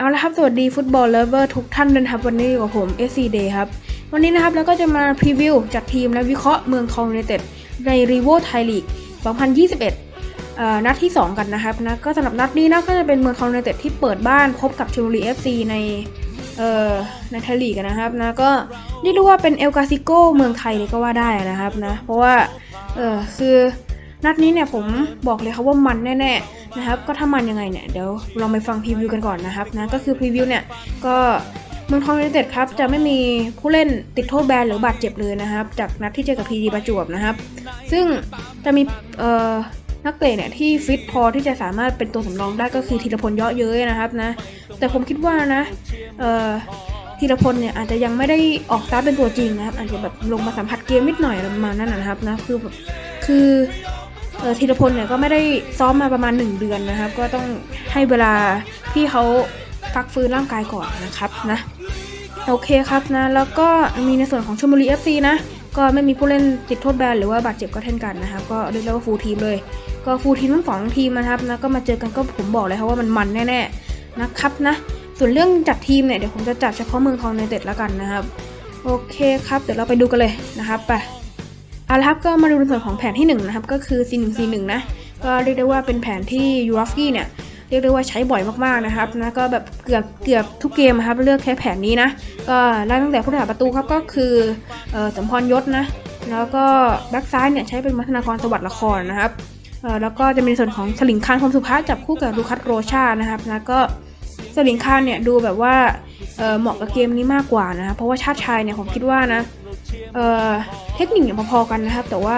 เอาละครับ สวัสดีฟุตบอลเลเวอร์ทุกท่านด้วยนะครับวันนี้อยู่กับผม SC Day ครับ วันนี้นะครับเราก็จะมาพรีวิวจัดทีมและวิเคราะห์เมืองทองยูไนเต็ดในรีโวไทยลีก 2021เอ่อนัดที่ 2 กันนะครับนะก็สำหรับนัดนี้นะก็จะเป็นเมืองทองยูไนเต็ดที่เปิดบ้านพบกับชลบุรี FC ในเอ่อในไทยลีกนะครับนะก็เรียกได้ว่าเป็นเอลกาซิโกเมืองไทยเลยก็ว่าได้นะครับนะเพราะว่าคือ นัดนี้เนี่ยผมบอกเลยครับว่ามันแน่ๆนะครับก็ถ้ามันยังไงเนี่ยเดี๋ยวลองไปฟังพรีวิวกันก่อนนะครับนะก็คือพรีวิวเนี่ยก็เมืองทองยูไนเต็ดครับจะไม่มีผู้เล่นติดโทษแบนหรือบาดเจ็บเลยนะครับ จากนัดที่เจอกับพีดีประจวบนะครับ ซึ่งจะมีเอ่อนักเตะเนี่ยที่ฟิตพอที่จะสามารถเป็นตัวสำรองได้ก็คือธีรพลเยาะเย้ยนะครับนะแต่ผมคิดว่านะเอ่อธีรพลเนี่ยอาจจะยังไม่ได้ออกสตาร์ทเป็นตัวจริงนะครับอาจจะแบบลงมาสัมผัสเกมนิดหน่อยประมาณนั้นนะครับนะคือแบบคือ ธีรพลเนี่ยก็ไม่ได้ซ้อมมาประมาณ 1 เดือนนะครับ ก็ต้องให้เวลาที่เขาพักฟื้นร่างกายก่อนนะครับนะโอเคครับนะแล้วก็มีในส่วนของชลบุรี FC นะก็ไม่มีผู้เล่นติดโทษแบนหรือว่าบาดเจ็บก็เช่นกันนะครับก็เรียกได้ว่าฟูลทีมเลย ก็ฟูลทีมทั้งสองทีมนะครับนะก็มาเจอกันก็ผมบอกเลยครับว่ามันมันแน่ๆนะครับนะส่วนเรื่องจัดทีมเนี่ยเดี๋ยวผมจะจัดเฉพาะเมืองทองในเต็ดแล้วกันนะครับ โอเคครับเดี๋ยวเราไปดูกันเลยนะครับไป เอาละครับก็มาดูในส่วนของแผนที่1นงนะครับก็คือ C1 C1 นะก็เรียกได้ว่าเป็นแผนที่ยูรอฟกี้เนี่ยเรียกได้ว่าใช้บ่อยมากๆนะครับนะก็แบบเกือบเกือบทุกเกมนะครับเลือกแค่แผนนี้นะก็ไล่ตั้งแต่ผู้รักษาประตูครับก็คืออสมพรยศนะแล้วก็แบ็กซ้ายเนี่ยใช้เป็นมัธนากรสวัสดิ์ละครนะครับแล้วก็จะมีในส่วนของสลิงคานคมสุภาจับคู่กับลูคัสโรชานะครับนะก็สลิงคานเนี่ยดูแบบว่าเหมาะกับเกมนี้มากกว่านะเพราะว่าชาติชายเนี่ยผมคิดว่านะ เอ่อเทคนิคเนี่ยพอๆกันนะครับ แต่ว่า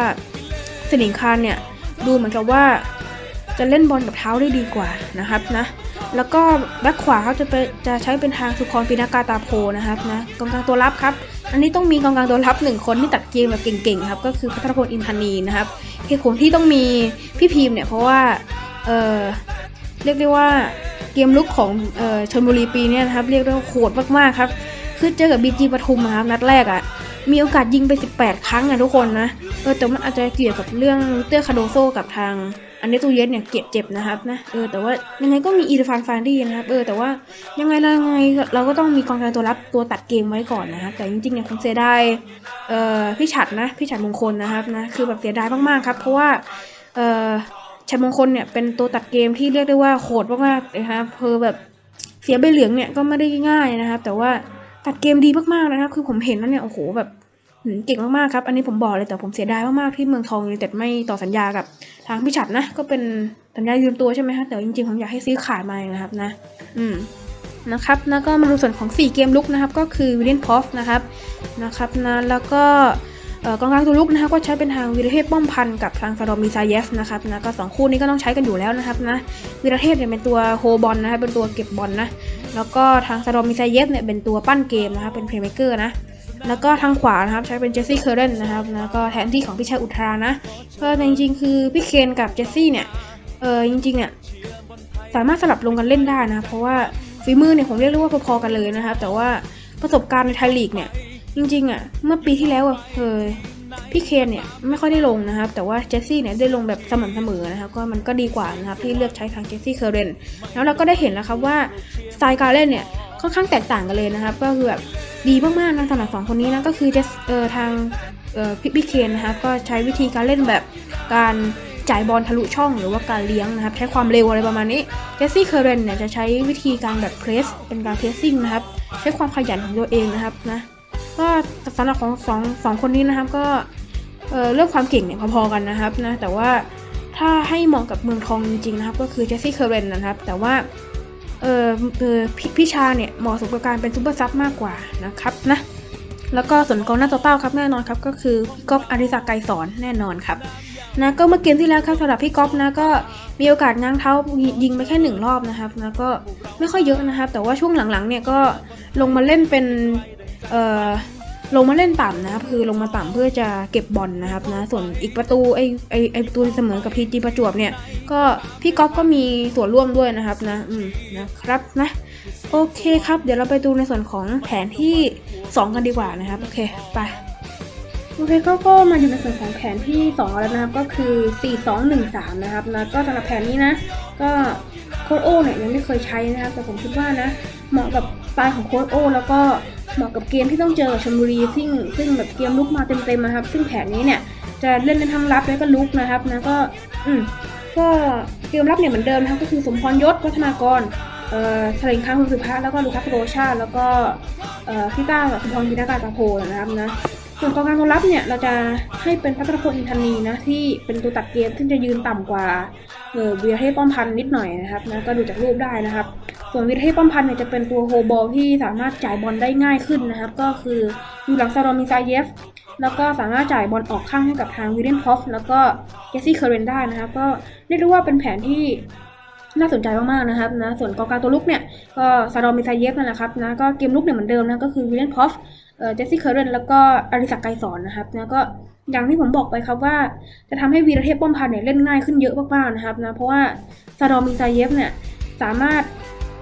สลิงคานเนี่ยดูเหมือนกับว่าจะเล่นบอลกับเท้าได้ดีกว่านะครับนะแล้วก็แบ็คขวาเขาจะไปจะใช้เป็นทางสุครปินากาตาโพนะครับนะกองกลางตัวรับครับ อันนี้ต้องมีกองกลางตัวรับหนึ่งคนที่ตัดเกมแบบเก่งๆครับก็คือพัทรพลอินทานีนะครับเหตุผลที่ต้องมีพี่พีมเนี่ยเพราะว่าเออเรียกได้ว่าเกมลุกของเออชลบุรีปีเนี้ยนะครับเรียกได้ว่าโหดมากๆครับคือเจอกับบีจีปทุมอะครับนัดแรกอะ มีโอกาสยิงไป 18 ครั้งอะทุกคนนะเออแต่มันอาจจะเกี่ยวกับเรื่องเตอร์คาโดโซกับทาง อันเดตูเยสเนี่ยเก็บเจ็บนะครับนะเออแต่ว่ายังไงก็มีอีรฟานฟานดี้นะครับเออแต่ว่ายังไงยังไงเราก็ต้องมีกองกลางตัวรับตัวตัดเกมไว้ก่อนนะครับแต่จริงๆเนี่ยผมเสียดายเอ่อพี่ฉัดนะพี่ฉัดมงคลนะครับนะคือแบบเสียดายมากๆครับเพราะว่าเอ่อฉัดมงคลเนี่ยเป็นตัวตัดเกมที่เรียกได้ว่าโหดมากๆนะครับเพอแบบเสียใบเหลืองเนี่ยก็ไม่ได้ง่ายนะครับแต่ว่า ตัดเกมดีมากๆนะครับ คือผมเห็นแล้วเนี่ยโอ้โหแบบเก่งมากๆครับ อันนี้ผมบอกเลยแต่ผมเสียดายมากๆที่เมืองทองยูไนเต็ดไม่ต่อสัญญากับทางพี่ฉัดนะ ก็เป็นสัญญายืมตัวใช่ไหมคะแต่จริงๆผมอยากให้ซื้อขายมานะครับนะ อืมนะครับแล้วก็มาดูส่วนของ 4 เกมลุกนะครับ ก็คือวิลเลียนพอฟนะครับนะครับนะแล้วก็กองกลางตัวลุกนะครับก็ใช้เป็นทางวีรเทพป้อมพันธ์กับทางซาดอมมิซาเยฟนะครับนะก็สองคู่นี้ก็ต้องใช้กันอยู่แล้วนะครับนะวีรเทพเนี่ยเป็นตัวโฮบอลนะครับเป็นตัวเก็บบอลนะ แล้วก็ทางซาดอมมิซเยฟเนี่ยเป็นตัวปั้นเกมนะครับเป็นเพลย์เม k เกอร์นะแล้วก็ทางขวานะครับใช้เป็นเจสซี่เคอร์เรนนะครับแล้วก็แทนที่ของพี่ชายอุทรานะก็จริงๆ คือพี่เคนกับเจสซี่เนี่ยเออจริงๆเนี่ยสามารถสลับลงกันเล่นได้นะเพราะว่าฝีมือเนี่ยผมเรียกได้ว่าพอๆกันเลยนะครับแต่ว่าประสบการณ์ในไทยลีกเนี่ยจริงๆอะเมื่อปีที่แล้วอะเออ พี่เคนเนี่ยไม่ค่อยได้ลงนะครับ แต่ว่าเจสซี่เนี่ยได้ลงแบบสม่ำเสมอนะครับก็มันก็ดีกว่านะครับที่เลือกใช้ทางเจสซี่เคอร์เรนแล้วเราก็ได้เห็นแล้วครับว่าสไตล์การเล่นเนี่ยค่อนข้างแตกต่างกันเลยนะครับ ก็คือแบบดีมากๆนะสำหรับสองคนนี้นะก็คือจะเออทางเออพี่พี่เคนนะครับก็ใช้วิธีการเล่นแบบการจ่ายบอลทะลุช่องหรือว่าการเลี้ยงนะครับใช้ความเร็วอะไรประมาณนี้เจสซี่เคอร์เรนเนี่ยจะใช้วิธีการแบบเพรสเป็นการเพรสซิ่งนะครับใช้ความขยันของตัวเองนะครับนะก็สำหรับของสองสองคนนี้นะครับก็ เเรื่องความเก่งเนี่ยพอๆกันนะครับนะแต่ว่าถ้าให้เหมาะกับเมืองทองจริงๆนะครับ ก็คือเจสซี่เคอร์เรนนะครับ แต่ว่าเออเออพพี่ชาเนี่ยเหมาะสมกับการเป็นซูเปอร์ซับมากกว่านะครับนะแล้วก็ส่วนกองหน้าตัวเป้าครับแน่นอนครับก็คือพี่ก๊อฟอาริสาไกรสอนแน่นอนครับนะก็เมื่อเกมที่แล้วครับสำหรับพี่ก๊อฟนะก็มีโอกาสง้างเท้ายิงไปแค่หนึ่งรอบนะครับนะก็ไม่ค่อยเยอะนะครับ แต่ว่าช่วงหลังๆเนี่ยก็ลงมาเล่นเป็นเอ่อ ลงมาเล่นต่ำนะครับ คือลงมาต่ำเพื่อจะเก็บบอลนะครับนะ ส่วนอีกประตูไอไอไอประตูเสมอกับพีจีประจวบเนี่ย ก็พี่ก๊อฟก็มีส่วนร่วมด้วยนะครับนะ อืมนะครับนะ โอเคครับ เดี๋ยวเราไปดูในส่วนของแผนที่ 2 กันดีกว่านะครับ โอเค ไปโอเคก็ก็มาอยู่ในส่วนของแผนที่ 2 แล้วนะครับ ก็คือ 4 2 1 3 นะครับนะก็สำหรับแผนนี้นะ ก็โคค้ดโอเนี่ยยังไม่เคยใช้นะครับ แต่ผมคิดว่านะ เหมาะกับสไตล์ของโค้ดโอแล้วก็ เหมาะกับเกมที่ต้องเจอกับชมบุรีซึ่งซึ่งแบบเกมลุกมาเต็มๆนะครับ ซึ่งแผนนี้เนี่ยจะเล่นในทั้งรับแล้วก็ลุกนะครับนะก็อืมก็เกมรับเนี่ยเหมือนเดิมนะครับก็คือสมพรยศวัฒนากรเอ่อสลิงค้างคุณสุภาแล้วก็ลูคัสโรชาแล้วก็เอ่อพี่ต้ากับสมพรพินากาตาโพนะครับนะ ส่วนกองกลางตัวรับเนี่ยเราจะให้เป็นพัฒนพลอินทนีนะที่เป็นตัวตัดเกมซึ่งจะยืนต่ำกว่าเออวีรเทพป้อมพันธ์นิดหน่อยนะครับนะก็ดูจากรูปได้นะครับ ส่วนวีรเทพป้อมพันธ์เนี่ยจะเป็นตัวโฮบอลที่สามารถจ่ายบอลได้ง่ายขึ้นนะครับ ก็คืออยู่หลังซารอมิซาเยฟแล้วก็สามารถจ่ายบอลออกข้างให้กับทางวิลเลนพอฟแล้วก็เจสซี่เคอร์เรนได้นะครับ ก็เรียกได้ว่าเป็นแผนที่น่าสนใจมากๆนะครับนะส่วนกองกลางตัวลุกเนี่ยก็ซารอมิซาเยฟนั่นแหละครับนะก็เกมลุกเนี่ยเหมือนเดิมนะก็คือวิลเลนพอฟ เจสซี่เคอร์เรนแล้วก็อาริสักไกรสอนนะครับนะก็อย่างที่ผมบอกไปครับว่า จะทำให้วีรเทพป้อมพันเนี่ยเล่นง่ายขึ้นเยอะมากๆนะครับนะเพราะว่าซาดอมิซาเยฟเนี่ยสามารถ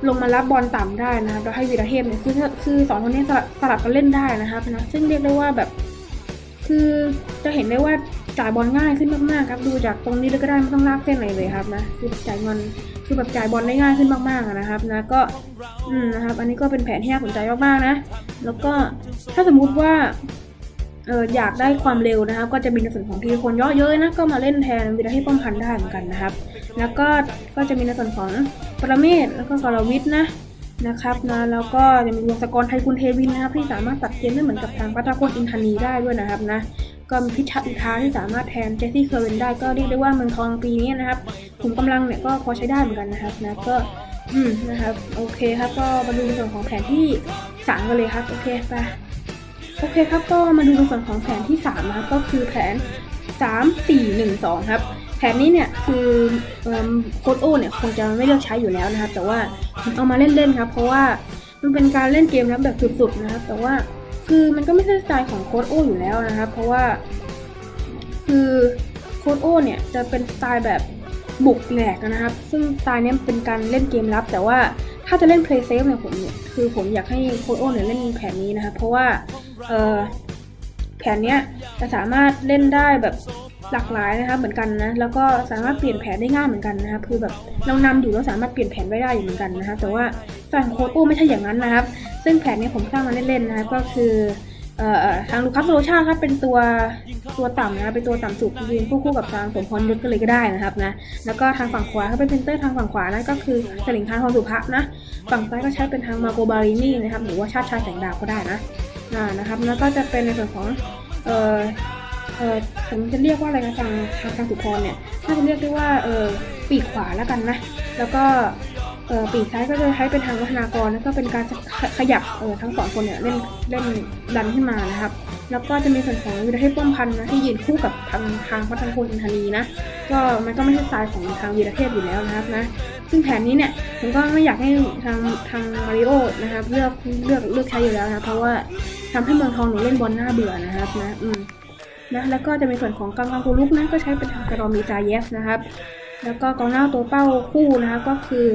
ลงมารับบอลต่ำได้นะครับแล้วให้วีรเทพเนี่ยคือคือสองคนนี้สลับสลับกันเล่นได้นะครับนะซึ่งเรียกได้ว่าแบบ คือจะเห็นได้ว่าจ่ายบอลง่ายขึ้นมากๆครับดูจากตรงนี้เลยก็ได้ไม่ต้องลากเส้นไหนเลยครับนะคือจ่ายเงิน คือแบบจ่ายบอลได้ง่ายขึ้นมากๆนะครับนะก็อืมนะครับ อันนี้ก็เป็นแผนที่น่าสนใจมากๆนะ แล้วก็ถ้าสมมุติว่าเอออยากได้ความเร็วนะครับ ก็จะมีในส่วนของทีคนเยอะเยอะๆนะก็มาเล่นแทนวิราให้ป้องพันได้เหมือนกันนะครับ แล้วก็ก็จะมีในส่วนของปรเมศแล้วก็กรวิทย์นะนะครับนะแล้วก็จะมีวงศกรไทยคุณเทวินนะครับที่สามารถตัดเกมได้เหมือนกับทางปัตตาคนอินทานีได้ด้วยนะครับนะ ก็มีพิชาอุทาที่สามารถแทนเจสซี่เคอร์เวนได้ก็เรียกได้ว่าเมืองทองปีนี้นะครับขุมกำลังเนี่ยก็พอใช้ได้เหมือนกันนะครับนะก็อืมนะครับโอเคครับก็มาดูในส่วนของแผนที่สามกันเลยครับโอเคไปโอเคครับก็มาดูในส่วนของแผนที่สามนะครับก็คือแผนสามสี่หนึ่งสองครับแผนนี้เนี่ยคือโค้ดโอเนี่ยคงจะไม่เลือกใช้อยู่แล้วนะครับ แต่ว่าเอามาเล่นๆครับ เพราะว่ามันเป็นการเล่นเกมรับแบบสุดๆนะครับ แต่ว่า คือมันก็ไม่ใช่สไตล์ของโค้ดโออยู่แล้วนะครับ เพราะว่า คือโค้ดโอเนี่ยจะเป็นสไตล์แบบบุกแหลกนะครับ ซึ่งสไตล์นี้เป็นการเล่นเกมรับ แต่ว่าถ้าจะเล่น play safe เนี่ยผมเนี่ยคือผมอยากให้โค้ดโอเนี่ยเล่นแผนนี้นะครับ เพราะว่าเออแผนเนี้ยจะสามารถเล่นได้แบบหลากหลายนะครับเหมือนกันนะแล้วก็สามารถเปลี่ยนแผนได้ง่ายเหมือนกันนะครับคือแบบเรานำอยู่แล้วสามารถเปลี่ยนแผนไว้ได้อยู่เหมือนกันนะครับแต่ว่าฝั่งโค้ดโอไม่ใช่อย่างนั้นนะครับ ซึ่งแผนนี้ผมสร้างมาเล่นๆนะครับก็คือทางลูคัสโรชาครับเป็นตัวตัวต่ำนะเป็นตัวต่ำสุดยืนคู่คู่กับทางสมพรยศก็เลยก็ได้นะครับนะแล้วก็ทางฝั่งขวาถ้าเป็นเพนเตอร์ทางฝั่งขวานั่นก็คือสลิงคานทองสุภะนะฝั่งซ้ายก็ใช้เป็นทางมาโกบารินี่นะครับหรือว่าชาติชายแสงดาวก็ได้นะนะครับแล้วก็จะเป็นในส่วนของเออเออผมจะเรียกว่าอะไรนะทางทางสุพรเนี่ยน่าจะเรียกได้ว่าเออปีกขวาแล้วกันนะแล้วก็ ปีกซ้ายก็จะใช้เป็นทางวัฒนากรแล้วก็เป็นการขยับทั้งสองคนเนี่ยเล่นเล่นดันขึ้นมานะครับ แล้วก็จะมีส่วนของวีรเทพป้อมพันธ์นะที่ยืนคู่กับทางทางพัฒนพลอินทานีนะก็มันก็ไม่ใช่สไตล์ของทางวีรเทพอยู่แล้วนะครับนะซึ่งแผนนี้เนี่ยผมก็ไม่อยากให้ทางทางมาริโอนะครับเลือกเลือกเลือกใช้อยู่แล้วนะเพราะว่าทำให้เมืองทองเนี่ยเล่นบอลน่าเบื่อนะครับนะอืมนะแล้วก็จะมีส่วนของกางกางกูลุกนะก็ใช้เป็นทางกรอมีซาเยฟนะครับ แล้วก็กองหน้าตัวเป้าคู่นะคะก็คือ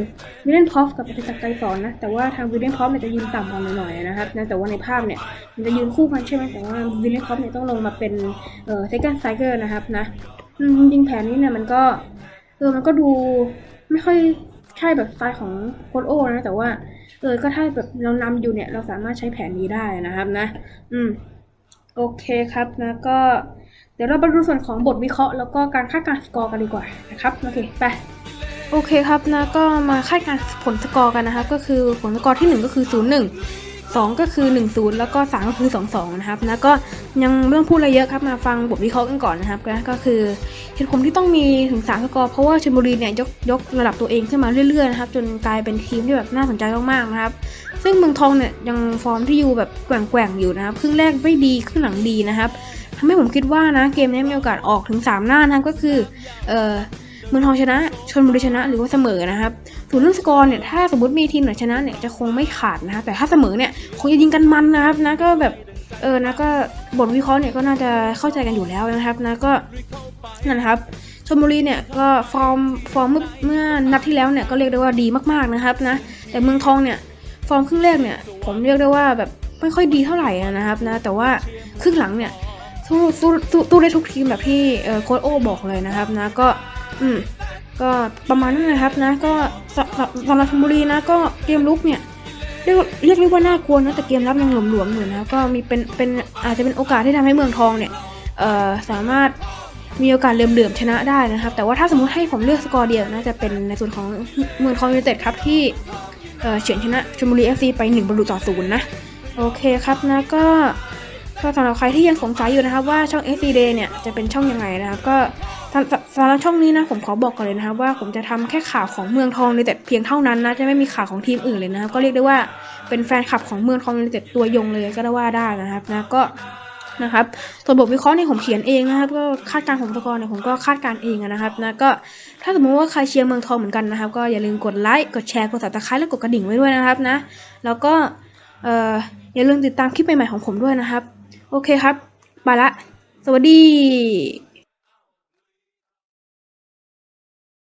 วิลเลนพอฟกับอภิษักไกรสอนนะแต่ว่าทางวิลเลนพอฟเนี่ยจะยืนต่ำกว่าหน่อยๆนะครับนะแต่ว่าในภาพเนี่ยมันจะยืนคู่กันใช่ไหมแต่ว่าวิลเลนพอฟเนี่ยต้องลงมาเป็นเอ่อเซคันด์ไซเกอร์นะครับนะอืมจริงแผนนี้เนี่ยมันก็เออมันก็ดูไม่ค่อยใช่แบบสไตล์ของโคดโอนะแต่ว่าเออก็ถ้าแบบเรานำอยู่เนี่ยเราสามารถใช้แผนนี้ได้นะครับนะ อืมโอเคครับนะก็ เดี๋ยวเรามาดูส่วนของบทวิเคราะห์แล้วก็การคาดการณ์สกอร์กันดีกว่านะครับโอเคไปโอเคครับนะก็มาคาดการณ์ผลสกอร์กันนะครับก็คือผลสกอร์ที่ 1 ก็คือ 0 1 2 ก็คือ 1 0 แล้วก็ 3 ก็คือ 2 2 นะครับนะก็ยังไม่ต้องพูดอะไรเยอะครับมาฟังบทวิเคราะห์กันก่อนนะครับก็ก็คือเหตุผลที่ต้องมีถึง 3 สกอร์เพราะว่าชลบุรีเนี่ยยกยกระดับตัวเองขึ้นมาเรื่อยๆนะครับจนกลายเป็นทีมที่แบบน่าสนใจมากๆนะครับซึ่งเมืองทองเนี่ยยังฟอร์มที่อยู่แบบแกว่งๆอยู่นะครับครึ่งแรกไม่ดีครึ่งหลังดีนะครับ ทำให้ผมคิดว่านะเกมนี้มีโอกาสออกถึง 3 หน้านะก็คือเอ่อเมืองทองชนะชนบุรีชนะหรือว่าเสมอนะครับส่วนเรื่องสกอร์เนี่ยถ้าสมมติมีทีมไหนชนะเนี่ยจะคงไม่ขาดนะครับแต่ถ้าเสมอเนี่ยคงจะยิงกันมันนะครับนะก็แบบเออนะก็บทวิเคราะห์เนี่ยก็น่าจะเข้าใจกันอยู่แล้วนะครับนะก็นั่นนะครับชลบุรีเนี่ยก็ฟอร์มฟอร์มเมื่อเมื่อนัดที่แล้วเนี่ยก็เรียกได้ว่าดีมากๆนะครับนะแต่เมืองทองเนี่ยฟอร์มครึ่งแรกเนี่ยผมเรียกได้ว่าแบบไม่ค่อยดีเท่าไหร่นะครับนะแต่ว่าครึ่งหลังเนี่ย สู้สู้สู้สู้ได้ทุกทีมแบบที่โค้ชโอบอกเลยนะครับนะก็ อืมก็ประมาณนั้นนะครับนะก็สสสำหรับชลบุรีนะก็เกมลุกเนี่ยเรียกเรียกได้ว่าน่ากลัวนะแต่เกมรับยังหลวมๆอยู่นะก็มีเป็นเป็นอาจจะเป็นโอกาสที่ทำให้เมืองทองเนี่ยเอ่อสามารถมีโอกาสเหลื่อมๆชนะได้นะครับ แต่ว่าถ้าสมมติให้ผมเลือกสกอร์เดียวนะจะเป็นในส่วนของเมืองทองยูไนเต็ดครับที่เฉือนชนะชลบุรีเอฟซีไป1ประตูต่อศูนย์นะโอเคครับนะก็ ก็สำหรับใครที่ยังสงสัยอยู่นะครับว่าช่อง s c d เนี่ยจะเป็นช่องยังไงนะครับ ก็สำหรับช่องนี้นะผมขอบอกก่อนเลยนะครับ ว่าผมจะทำแค่ข่าวของเมืองทองยูไนเต็ดเพียงเท่านั้นนะจะไม่มีข่าวของทีมอื่นเลยนะครับ ก็เรียกได้ว่าเป็นแฟนคลับของเมืองทองยูไนเต็ดตัวยงเลยก็ได้ว่าได้นะครับนะก็นะครับส่วนบทวิเคราะห์เนี่ยผมเขียนเองนะครับ ก็คาดการณ์ของสกอร์เนี่ยผมก็คาดการณ์เองนะครับนะก็ถ้าสมมติว่าใครเชียร์เมืองทองเหมือนกันนะครับ ก็อย่าลืมกดไลค์กดแชร์กด subscribe และกดกระดิ่งไว้ด้วยนะครับนะ แล้วก็เอ่ออย่าลืมติดตามคลิปใหม่ๆของผมด้วยนะครับ โอเคครับ ไปละ สวัสดี